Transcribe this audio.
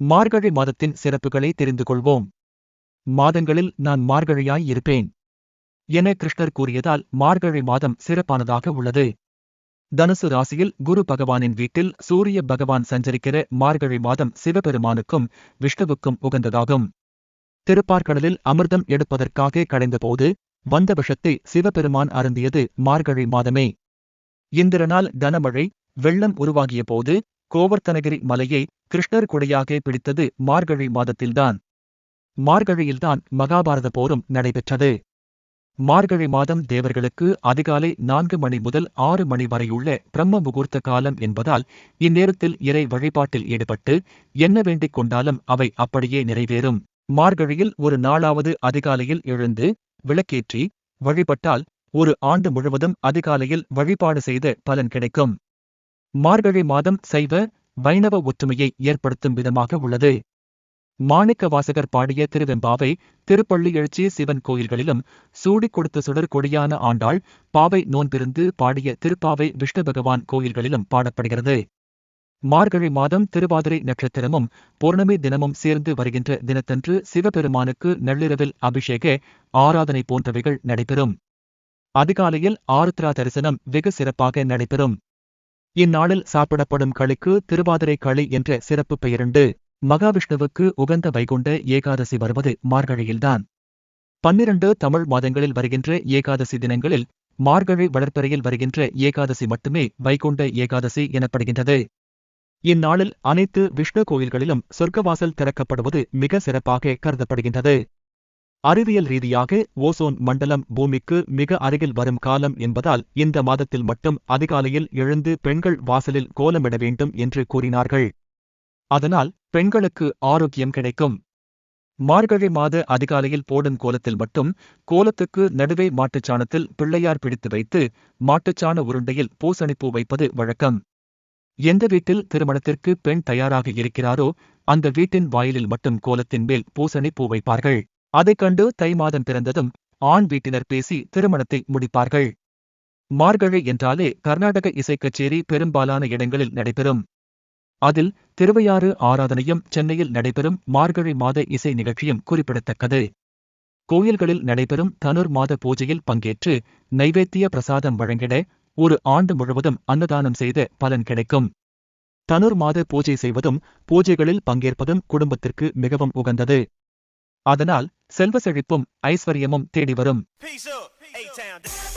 மார்கழி மாதத்தின் சிறப்புகளை தெரிந்து கொள்வோம் மாதங்களில் நான் மார்கழியாய் இருப்பேன். என கிருஷ்ணர் கூறியதால் மார்கழி மாதம் சிறப்பானதாக உள்ளது. தனுசு ராசியில் குரு பகவானின் வீட்டில் சூரிய பகவான் சஞ்சரிக்கிற மார்கழி மாதம் சிவபெருமானுக்கும் விஷ்ணுவுக்கும் உகந்ததாகும். திருப்பார்கடலில் அமிர்தம் எடுப்பதற்காக கடைந்தபோது வந்த விஷத்தை சிவபெருமான் அருந்தியது மார்கழி மாதமே. இந்திரனால் கனமழை வெள்ளம் உருவாகிய போது கோவர்த்தனகிரி மலையை கிருஷ்ணர் கொடையாக பிடித்தது மார்கழி மாதத்தில்தான். மார்கழியில்தான் மகாபாரத போரும் நடைபெற்றது. மார்கழி மாதம் தேவர்களுக்கு அதிகாலை நான்கு மணி முதல் ஆறு மணி வரையுள்ள பிரம்ம முகூர்த்த காலம் என்பதால் இந்நேரத்தில் இறை வழிபாட்டில் ஈடுபட்டு என்ன வேண்டிக் கொண்டாலும் அவை அப்படியே நிறைவேறும். மார்கழியில் ஒரு நாளாவது அதிகாலையில் எழுந்து விளக்கேற்றி வழிபட்டால் ஒரு ஆண்டு முழுவதும் அதிகாலையில் வழிபாடு செய்த பலன் கிடைக்கும். மார்கழி மாதம் சைவ வைணவ ஒற்றுமையை ஏற்படுத்தும் விதமாக உள்ளது. மாணிக்க வாசகர் பாடிய திருவெம்பாவை திருப்பள்ளி எழுச்சி சிவன் கோயில்களிலும் சூடிக் கொடுத்த சுடர் கொடியான ஆண்டாள் பாவை நோன்பிருந்து பாடிய திருப்பாவை விஷ்ணு பகவான் கோயில்களிலும் பாடப்படுகிறது. மார்கழி மாதம் திருவாதிரை நட்சத்திரமும் பௌர்ணமி தினமும் சேர்ந்து வருகின்ற தினத்தன்று சிவபெருமானுக்கு நள்ளிரவில் அபிஷேக ஆராதனை போன்றவைகள் நடைபெறும். அதிகாலையில் ஆருத்ரா தரிசனம் வெகு சிறப்பாக நடைபெறும். இந்நாளில் சாப்பிடப்படும் களிக்கு திருவாதிரை களி என்ற சிறப்பு பெயருண்டு. மகாவிஷ்ணுவுக்கு உகந்த வைகுண்ட ஏகாதசி வருவது மார்கழியில்தான். பன்னிரண்டு தமிழ் மாதங்களில் வருகின்ற ஏகாதசி தினங்களில் மார்கழி வளர்ப்பறையில் வருகின்ற ஏகாதசி மட்டுமே வைகுண்ட ஏகாதசி எனப்படுகின்றது. இந்நாளில் அனைத்து விஷ்ணு கோயில்களிலும் சொர்க்கவாசல் திறக்கப்படுவது மிக சிறப்பாக கருதப்படுகின்றது. அறிவியல் ரீதியாக ஓசோன் மண்டலம் பூமிக்கு மிக அருகில் வரும் காலம் என்பதால் இந்த மாதத்தில் மட்டும் அதிகாலையில் எழுந்து பெண்கள் வாசலில் கோலமிட வேண்டும் என்று கூறினார்கள். அதனால் பெண்களுக்கு ஆரோக்கியம் கிடைக்கும். மார்கழி மாத அதிகாலையில் போடும் கோலத்தில் மட்டும் கோலத்துக்கு நடுவே மாட்டுச்சாணத்தில் பிள்ளையார் பிடித்து வைத்து மாட்டுச்சாண உருண்டையில் பூசணிப்பூ வைப்பது வழக்கம். எந்த வீட்டில் திருமணத்திற்கு பெண் தயாராக இருக்கிறாரோ அந்த வீட்டின் வாயிலில் மட்டும் கோலத்தின் மேல் பூசணி பூ வைப்பார்கள். அதைக் கண்டு தை மாதம் பிறந்ததும் ஆண் வீட்டினர் பேசி திருமணத்தை முடிப்பார்கள். மார்கழி என்றாலே கர்நாடக இசைக் கச்சேரி பெரும்பாலான இடங்களில் நடைபெறும். அதில் திருவையாறு ஆராதனையும் சென்னையில் நடைபெறும் மார்கழி மாத இசை நிகழ்ச்சியும் குறிப்பிடத்தக்கது. கோயில்களில் நடைபெறும் தனுர் மாத பூஜையில் பங்கேற்று நைவேத்திய பிரசாதம் வழங்கிட ஒரு ஆண்டு முழுவதும் அன்னதானம் செய்த பலன் கிடைக்கும். தனுர் மாத பூஜை செய்வதும் பூஜைகளில் பங்கேற்பதும் குடும்பத்திற்கு மிகவும் உகந்தது. அதனால் செல்வ செழிப்பும் ஐஸ்வர்யமும் தேடி வரும். Peace up,